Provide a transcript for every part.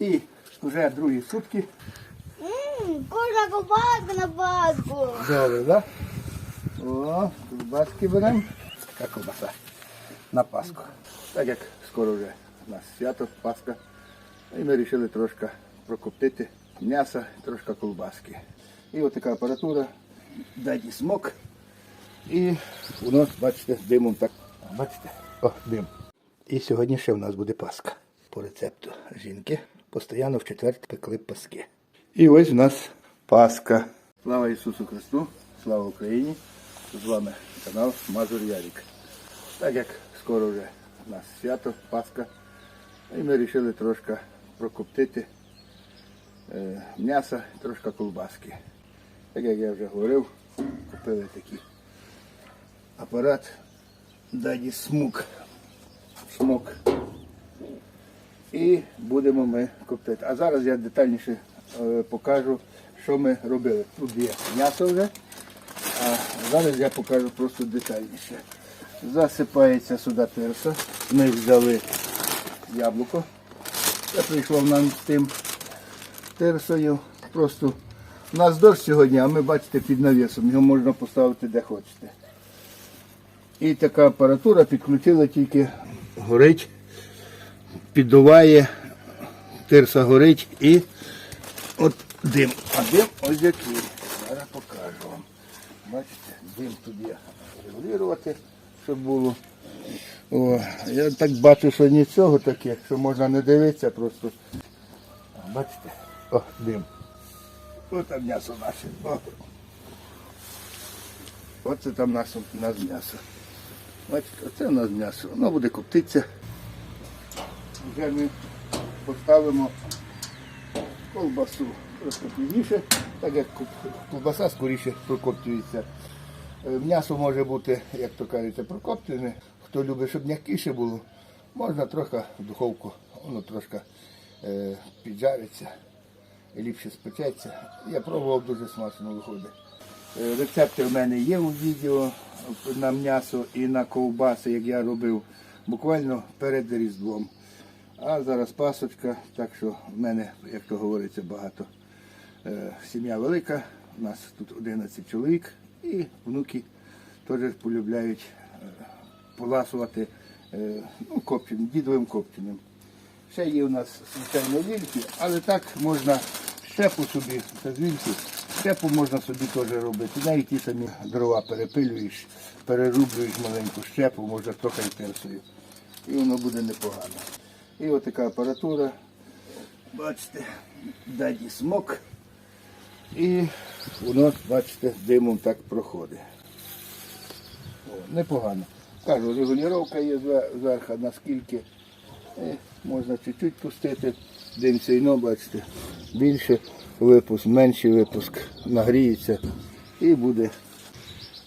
І вже другі сутки. Кожна копалка на паску. Добре, да? О, ковбаски беремо. Така ковбаса. На Пасху. Так як скоро вже у нас свято, Пасха. І ми вирішили трошки прокоптити м'яса, трошки ковбаски. І от така апаратура, даді смок. І воно, бачите, димом так. Бачите? О, дим. І сьогодні ще в нас буде Пасха. По рецепту жінки. Постійно в четвер пекли паски. І ось у нас Пасха. Слава Ісусу Христу, слава Україні! З вами канал Мазур Ярік. Так як скоро вже у нас свято, Пасха, і ми вирішили трошки прокоптити е, м'яса, трошки колбаски. Так як я вже говорив, купили такий апарат Даді Смук. Смок. І будемо ми коптити. А зараз я детальніше е, покажу, що ми робили. Тут є м'ясо вже, а зараз я покажу просто детальніше. Засипається сюди тирса. Ми взяли яблуко. Це прийшло нам з тим тирсою. Просто у нас дощ сьогодні, а ми бачите під навісом. Його можна поставити де хочете. І така апаратура підключила тільки горить, піддуває, тирса горить і от дим. А дим ось який. Зараз покажу вам. Бачите, дим тут є регулювати, щоб було. О, я так бачу, що нічого таке, що можна не дивитися просто. Бачите? О, дим. Ось там м'ясо наше. О. Оце там наше, нас м'ясо. Бачите, оце у нас м'ясо. Воно буде коптитися. Вже ми поставимо колбасу трошки пізніше, так як колбаса скоріше прокоптується. Е, М'ясо може бути, як то кажете, прокоптене. Хто любить, щоб м'якіше було, можна трохи в духовку, воно трошки е, піджариться ліпше спечеться. Я пробував дуже смачно виходить. Е, Рецепти в мене є у відео на м'ясо і на ковбаси, як я робив буквально перед Різдвом. А зараз пасочка, так що в мене, як то говориться, багато. Е, Сім'я велика, у нас тут 11 чоловік і внуки теж полюбляють е, поласувати е, ну, копченим, дідовим копченим. Ще є у нас звичайно вільки, але так можна щепу собі, це з вільки, щепу можна собі теж робити. Навіть ті самі дрова перепилюєш, перерублюєш маленьку щепу, можна трохи й терсою. І воно буде непогано. І отака апаратура. Бачите, даді смок. І воно, бачите, димом так проходить. О, непогано. Кажу, регулювання є зверху, наскільки і можна чуть-чуть пустити. Дим сильно, бачите, більше випуск, менший випуск, нагріється і буде.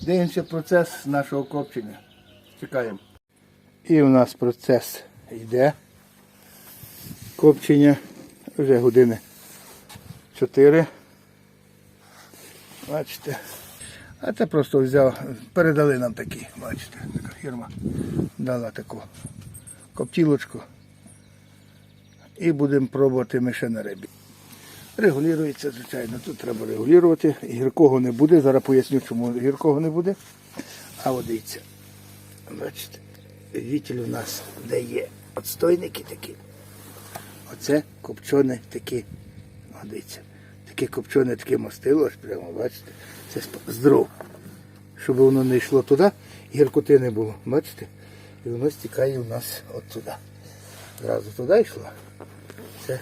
Дивимося процес нашого копчення. Чекаємо. І у нас процес йде. Копчення вже години 4. Бачите. А це просто взяв, передали нам такі, бачите, така фірма дала таку коптілочку. І будемо пробувати ми ще на рибі. Регулюється, звичайно, тут треба регулювати. Гіркого не буде. Зараз поясню, чому гіркого не буде. А от дивіться, бачите, вітель у нас дає отстойники такі. Оце копчене такі, о, дивіться, таке копчене таке мастило, аж прямо, бачите, це з- з дров. Щоб воно не йшло туди, гіркоти не було, бачите? І воно стікає у нас от туди. Зразу туди йшло. Це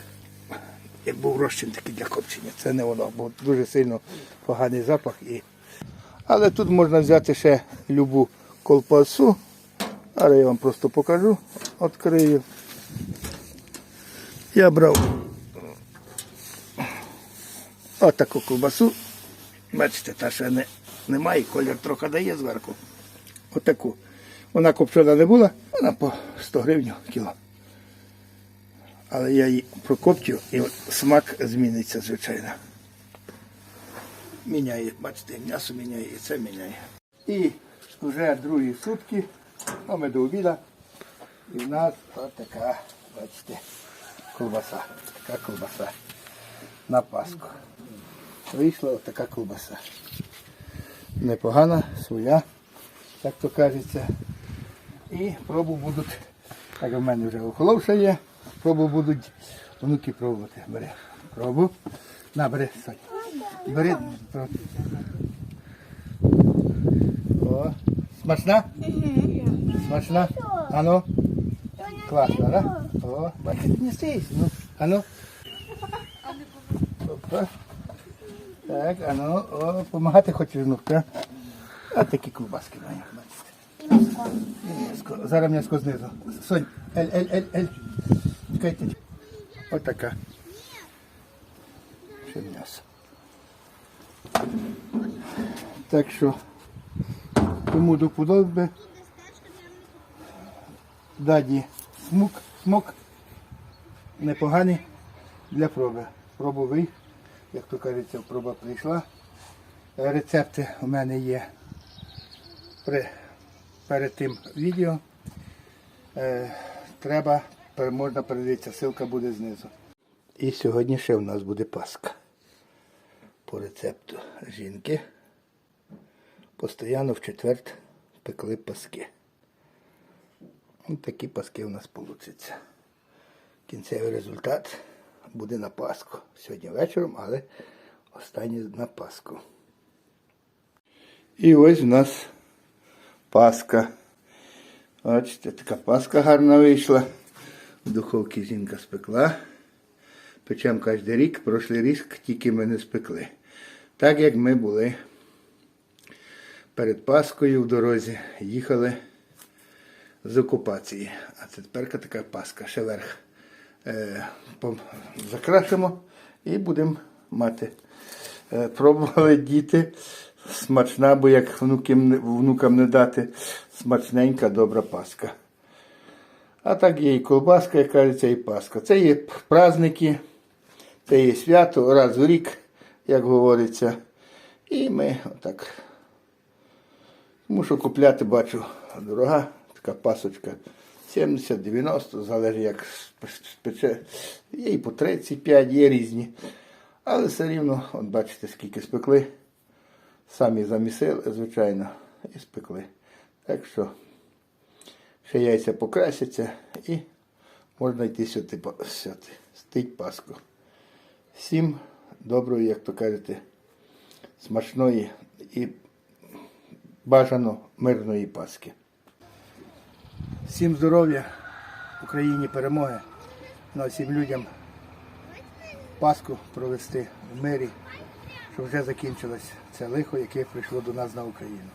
як був розчин такий для копчення. Це не воно, бо дуже сильно поганий запах. І... Але тут можна взяти ще любу колбасу. Зараз я вам просто покажу, відкрию. Я брав отаку колбасу. Бачите, та ще не, немає, колір трохи дає зверху. Отаку. Вона копчена не була, вона по 100 гривень кіло. Але я її прокоптю і смак зміниться, звичайно. Міняє, бачите, м'ясо міняє, і це міняє. І вже другі сутки, а ми до обіда. І в нас от така, бачите, колбаса. Така колбаса. На Пасху. Вийшла така колбаса. Непогана, своя, як то кажеться. І пробу будуть, так в мене вже охоловша є, пробу будуть внуки пробувати. Бери. Пробу. На, бери, Сонь. Бери. О, смачна? Смачна? Ану? Класно, да? О, бачите, не стійся. Ну, ану. Опа. Так, ану, о, помагати хочеш внук, А такі ковбаски маю, бачите. М'яско. Зараз м'яско знизу. Сонь, ель, ель, ель, ель. Чекайте. Отака. Ще м'ясо. Так що, кому до подоби, даді смук, смок непоганий для проби. Пробовий, як то кажеться, проба прийшла. Е, Рецепти у мене є при, перед тим відео. Е, треба, можна передивитися, ссылка буде знизу. І сьогодні ще в нас буде паска. По рецепту жінки. Постоянно в четверть пекли паски. Ось такі паски у нас вийдуть. Кінцевий результат буде на Пасху. Сьогодні вечором, але останній на Пасху. І ось у нас Пасха. Бачите, така Пасха гарна вийшла. В духовці жінка спекла. Печем кожен рік, прошлий рік тільки ми не спекли. Так як ми були перед Паскою в дорозі, їхали з окупації. А це тепер така Паска, ще верх е, закрашимо і будемо мати. Е, пробували діти. Смачна, бо як внукам, внукам не дати, смачненька, добра Паска. А так є і колбаска, як кажеться, і Пасха. Це є праздники, це є свято, раз в рік, як говориться. І ми отак. Мушу купляти, бачу, дорога, така пасочка. 70-90, залежить як спече. Є і по 35, є різні. Але все рівно, от бачите, скільки спекли. Самі замісили, звичайно, і спекли. Так що ще яйця покрасяться і можна йти сюди, сюди стить Пасху. Всім доброї, як то кажете, смачної і бажано мирної Пасхи. Всім здоров'я, Україні перемоги, ну, а всім людям Пасху провести в мирі, щоб вже закінчилось це лихо, яке прийшло до нас на Україну.